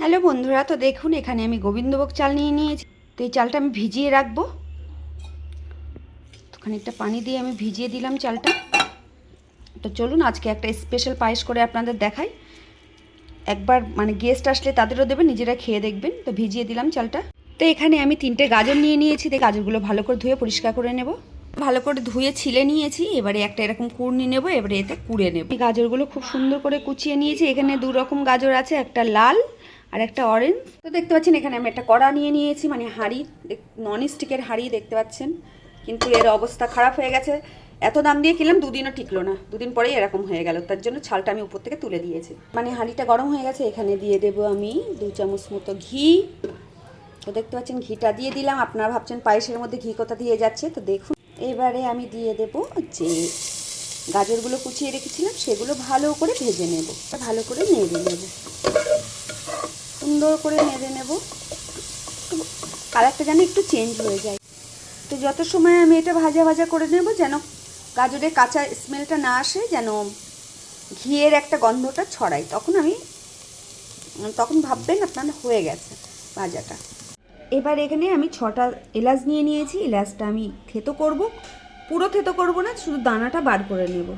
Hello বন্ধুরা, তো দেখুন, এখানে আমি গোবিন্দভোগ চাল নিয়ে নিয়েছি। তো এই চালটা আমি ভিজিয়ে রাখব। তো খানিকটা পানি দিয়ে আমি ভিজিয়ে দিলাম চালটা। তো চলুন, আজকে একটা স্পেশাল পায়েস করে আপনাদের দেখাই। একবার মানে গেস্ট আসলে তাদেরও দেবেন নিজেরা খেয়ে দেখবেন। তো ভিজিয়ে দিলাম চালটা। তো এখানে আমি তিনটে গাজর নিয়ে নিয়েছি। তো গাজরগুলো ভালো করে ধুয়ে পরিষ্কার করে নেব। ভালো করে ধুয়ে ছিলে নিয়েছি। এবারে একটা এরকম কুড়নি নেব, এবারে এতে কুড়ে নেব। গাজরগুলো খুব সুন্দর করে কুচিয়ে নিয়েছি। এখানে দু রকম গাজর আছে, একটা লাল আর একটা অরেঞ্জ তো দেখতে পাচ্ছেন, এখানে আমি একটা কড়া নিয়ে নিয়েছি মানে হাঁড়ি। নন স্টিকের হাঁড়ি দেখতে পাচ্ছেন। কিন্তু এর অবস্থা খারাপ হয়ে গেছে। এত দাম দিয়ে কিনলাম, দুদিনও টিকলো না। দুদিন পরেই এরকম হয়ে গেল। তার জন্য ছালটা আমি উপর থেকে তুলে দিয়েছি। মানে হাঁড়িটা গরম হয়ে গেছে, এখানে দিয়ে দেবো আমি দু চামচ মতো ঘি। তো দেখতে পাচ্ছেন, ঘিটা দিয়ে দিলাম। আপনারা ভাবছেন পায়েসের মধ্যে ঘি কোথা দিয়ে যাচ্ছে? তো দেখুন, এবারে আমি দিয়ে দেব যে গাজরগুলো কুচিয়ে রেখেছিলাম, সেগুলো ভালো করে ভেজে নেব। ভালো করে নেড়ে নেব। সুন্দর করে নেড়ে নেব। কালারটা যেন একটু চেঞ্জ হয়ে যায়। তো যত সময় আমি এটা ভাজা ভাজা করে নেব যেন গাজরের কাঁচা স্মেলটা না আসে, যেন ঘিয়ের একটা গন্ধটা ছড়ায়। তখন আমি, তখন ভাববেন আপনার হয়ে গেছে ভাজাটা। এবার এখানে আমি ছটা এলাচ নিয়ে নিয়েছি। এলাচটা আমি থেতো করব। পুরো থেতো করব না, শুধু দানাটা বার করে নেব।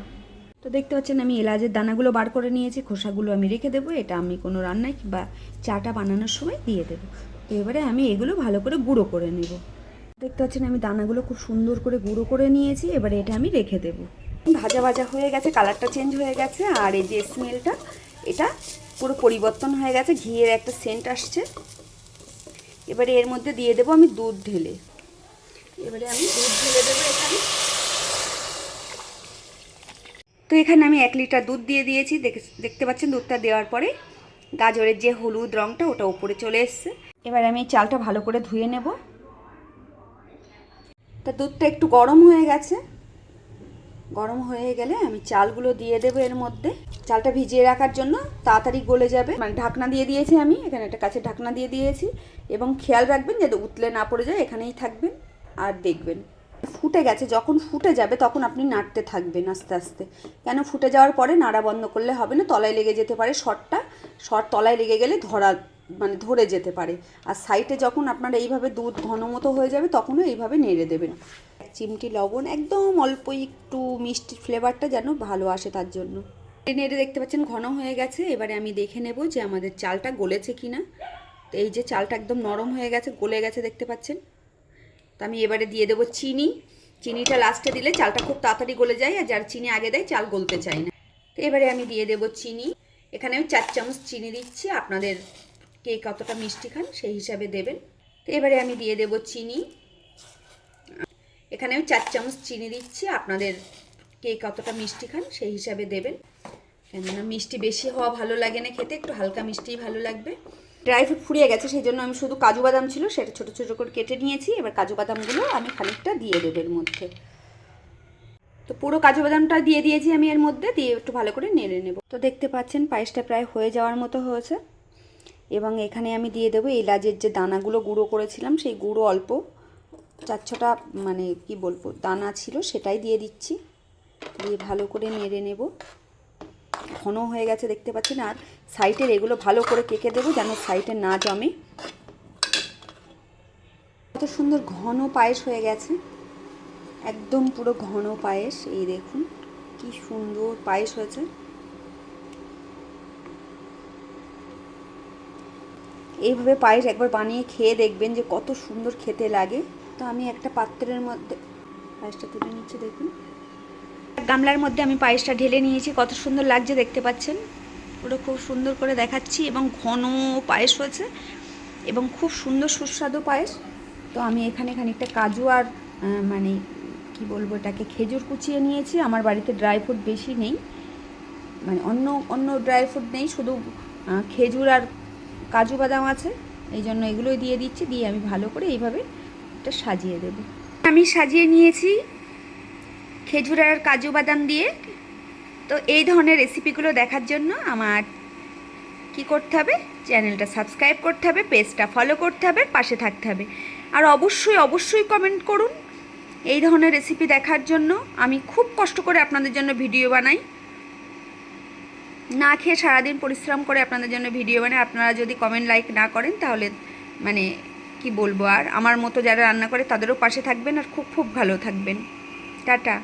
তো দেখতে পাচ্ছেন আমি এলাচের দানাগুলো বার করে নিয়েছি, খোসাগুলো আমি রেখে দেবো, এটা আমি কোনো রান্নায় কিংবা চাটা বানানোর সময় দিয়ে দেবো। তো এবারে আমি এগুলো ভালো করে গুঁড়ো করে নেব। দেখতে পাচ্ছেন আমি দানাগুলো খুব সুন্দর করে গুঁড়ো করে নিয়েছি, এবারে এটা আমি রেখে দেবো। ভাজা ভাজা হয়ে গেছে, কালারটা চেঞ্জ হয়ে গেছে, আর এই যে স্মেলটা, এটা পুরো পরিবর্তন হয়ে গেছে, ঘিয়ের একটা সেন্ট আসছে। এবারে এর মধ্যে দিয়ে দেবো আমি দুধ ঢেলে। এবারে আমি দুধ ঢেলে দেবো এখানে। তো এখানে আমি এক লিটার দুধ দিয়ে দিয়েছি। দেখতে পাচ্ছেন দুধটা দেওয়ার পরে গাজরের যে হলুদ রঙটা ওটা উপরে চলে এসছে। এবার আমি চালটা ভালো করে ধুয়ে নেব। তা দুধটা একটু গরম হয়ে গেছে। গরম হয়ে গেলে আমি চালগুলো দিয়ে দেবো এর মধ্যে। চালটা ভিজিয়ে রাখার জন্য তাড়াতাড়ি গলে যাবে। মানে ঢাকনা দিয়ে দিয়েছি আমি। এখানে একটা কাছে ঢাকনা দিয়ে দিয়েছি। এবং খেয়াল রাখবেন যাতে উতলে না পড়ে যায়, এখানেই থাকবেন। আর দেখবেন ফুটে গেছে, যখন ফুটে যাবে তখন আপনি নাড়তে থাকবেন আস্তে আস্তে। কেন ফুটে যাওয়ার পরে নাড়া বন্ধ করলে হবে না? তলায় লেগে যেতে পারে শর্টটা শর্ট তলায় লেগে গেলে ধরা মানে ধরে যেতে পারে। আর সাইডে যখন আপনার এইভাবে দুধ ঘন মতো হয়ে যাবে তখনও এইভাবে নেড়ে দেবেন। চিমটি, লবণ, একদম অল্প একটু মিষ্টির ফ্লেভারটা যেন ভালো আসে তার জন্য। নেড়ে দেখতে পাচ্ছেন ঘন হয়ে গেছে। এবারে আমি দেখে নেব যে আমাদের চালটা গলেছে কি না এই যে চালটা একদম নরম হয়ে গেছে, গলে গেছে দেখতে পাচ্ছেন। তো আমি এবারে দিয়ে দেবো চিনি। চিনিটা লাস্টে দিলে চালটা খুব তাড়াতাড়ি গলে যায় আর যার চিনি আগে দেয় চাল গলতে চায় না। তো এবারে আমি দিয়ে দেবো চিনি। এখানে আমি চার চামচ চিনি দিচ্ছি। আপনাদের কে কতটা মিষ্টি খান সেই হিসাবে দেবেন। তো এবারে আমি দিয়ে দেবো চিনি। এখানে আমি চার চামচ চিনি দিচ্ছি। আপনাদের কে কতটা মিষ্টি খান সেই হিসাবে দেবেন। কেননা মিষ্টি বেশি হওয়া ভালো লাগে না খেতে। একটু হালকা মিষ্টিই ভালো লাগবে। ড্রাই ফ্রুট ফুরিয়ে গেছে, সেই জন্য আমি শুধু কাজু বাদাম ছিল, সেটা ছোটো ছোটো করে কেটে নিয়েছি। এবার কাজু বাদামগুলো আমি খানিকটা দিয়ে দেবো এর মধ্যে। তো পুরো কাজু বাদামটা দিয়ে দিয়েছি আমি এর মধ্যে, দিয়ে একটু ভালো করে নেড়ে নেব। তো দেখতে পাচ্ছেন, পায়েসটা প্রায় হয়ে যাওয়ার মতো হয়েছে। এবং এখানে আমি দিয়ে দেবো এলাচের যে দানাগুলো গুঁড়ো করেছিলাম, সেই গুঁড়ো অল্প, চার ছটা মানে কি বলব, দানা ছিল সেটাই দিয়ে দিচ্ছি। দিয়ে ভালো করে নেড়ে নেব। ঘন হয়ে গেছে, দেখতে পাচ্ছেন? আর সাইডের এগুলো ভালো করে কেকে দেবো যেন সাইডে না জমে। কত সুন্দর ঘন পায়েস হয়ে গেছে। একদম পুরো ঘন পায়েস, এই দেখুন, কি সুন্দর পায়েস হয়েছে। এইভাবে পায়েস একবার বানিয়ে খেয়ে দেখবেন যে কত সুন্দর খেতে লাগে। তো আমি একটা পাত্রের মধ্যে, পায়েসটা তুলে নিচ্ছি, দেখুন। গামলার মধ্যে আমি পায়েসটা ঢেলে নিয়েছি। কত সুন্দর লাগছে দেখতে পাচ্ছেন? ওটা খুব সুন্দর করে দেখাচ্ছি এবং ঘন পায়েস হয়েছে এবং খুব সুন্দর সুস্বাদু পায়েস। তো আমি এখানে খানিকটা কাজু আর মানে কি বলব এটাকে, খেজুর কুচিয়ে নিয়েছি। আমার বাড়িতে ড্রাই ফ্রুট বেশি নেই। মানে অন্য অন্য ড্রাই ফ্রুট নেই, শুধু খেজুর আর কাজু বাদাম আছে। এই জন্য এগুলোই দিয়ে দিচ্ছি। দিয়ে আমি ভালো করে এইভাবে এটা সাজিয়ে দেব। আমি সাজিয়ে নিয়েছি খেজুর আর কাজু বাদাম দিয়ে। তো এই ধরনের রেসিপিগুলো দেখার জন্য আমার কি করতে হবে? চ্যানেলটা সাবস্ক্রাইব করতে হবে পেজটা ফলো করতে হবে পাশে থাকতে হবে। আর অবশ্যই অবশ্যই কমেন্ট করুন এই ধরনের রেসিপি দেখার জন্য। আমি খুব কষ্ট করে আপনাদের জন্য ভিডিও বানাই। না খেয়ে সারাদিন পরিশ্রম করে আপনাদের জন্য ভিডিও বানাই। আপনারা যদি কমেন্ট লাইক না করেন, তাহলে মানে কি বলব আর? আমার মতো যারা রান্না করে, তাদেরও পাশে থাকবেন আর খুব খুব ভালো থাকবেন। টাটা।